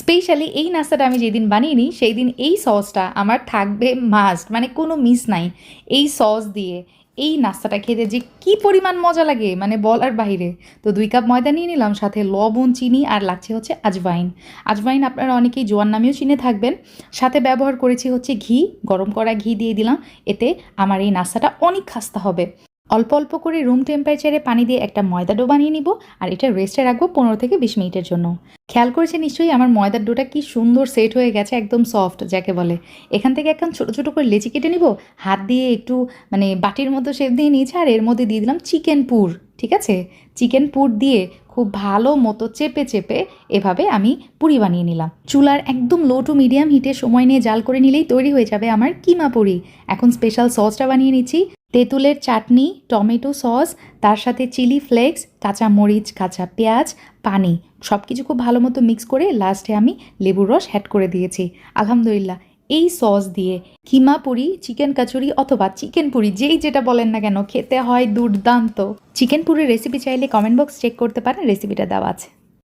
Specially এই নাস্তাটা আমি যেদিন বানিয়ে নিই সেই দিন এই সসটা আমার থাকবে মাস্ট মানে কোনো মিস নাই। এই সস দিয়ে এই নাস্তাটা খেতে যে কি পরিমাণ মজা লাগে মানে বলার বাইরে তো দুই কাপ ময়দা নিয়ে নিলাম, সাথে লবণ, চিনি আর লাগছে হচ্ছে আজওয়াইন আজওয়াইন আপনারা অনেকেই জোয়ান নামেও চিনে থাকবেন। সাথে ব্যবহার করেছি হচ্ছে ঘি, গরম করা ঘি দিয়ে দিলাম, এতে আমার এই নাস্তাটা অনেক খাস্তা হবে। অল্প অল্প করে রুম টেম্পারেচারে পানি দিয়ে একটা ময়দা ডো বানিয়ে নিব, আর এটা রেস্টে রাখব পনেরো থেকে বিশ মিনিটের জন্য। খেয়াল করেছে নিশ্চয়ই আমার ময়দার ডোটা কি সুন্দর সেট হয়ে গেছে, একদম সফট যাকে বলে। এখান থেকে এখন ছোটো ছোটো করে লেচি কেটে নিব, হাত দিয়ে একটু মানে বাটির মতো শেপ দিয়ে নিয়েছে, আর এর মধ্যে দিয়ে দিলাম চিকেন পুর ঠিক আছে? চিকেন পুর দিয়ে খুব ভালো মতো চেপে চেপে এভাবে আমি পুরি বানিয়ে নিলাম। চুলার একদম লো টু মিডিয়াম হিটে সময় নিয়ে জাল করে নিলেই তৈরি হয়ে যাবে আমার কিমা পুরি। এখন স্পেশাল সসটা বানিয়ে নিচ্ছি তেঁতুলের চাটনি, টমেটো সস, তার সাথে চিলি ফ্লেক্স কাঁচা মরিচ কাঁচা পেঁয়াজ, পানি সব কিছু খুব ভালো মতো মিক্স করে লাস্টে আমি লেবুর রস অ্যাড করে দিয়েছি। আলহামদুলিল্লাহ, এই সস দিয়ে কিমা পুরি, চিকেন কাচুরি অথবা চিকেন পুরি যেই যেটা বলেন না কেন, খেতে হয় দুর্দান্ত। চিকেন পুরির রেসিপি চাইলে কমেন্ট বক্স চেক করতে পারেন রেসিপিটা দেওয়া আছে।